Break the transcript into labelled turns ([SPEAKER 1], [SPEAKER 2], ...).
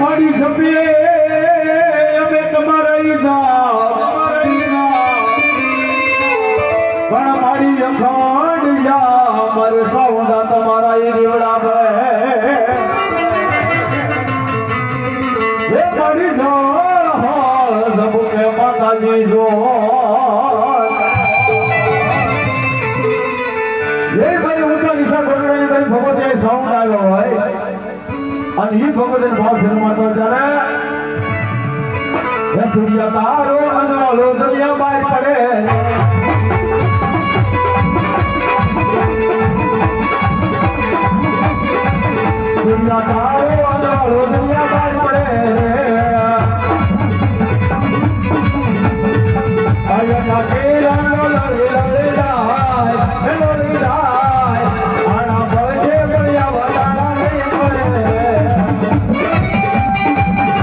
[SPEAKER 1] મારી સપીએ અમે તમારા પણ મારી અખંડ યા મારે સાઉન્ડા તમારા એ દેવડા ભરે મારી જો સબુકે માતાજી જો એ ભાઈ ઊંચા નિશા ગોળવાની ભાઈ ભગવતી સાઉન્ડ આવ્યો અને એ ભગવતે ભાવ જન્માતો ત્યારે સૂર્ય તારો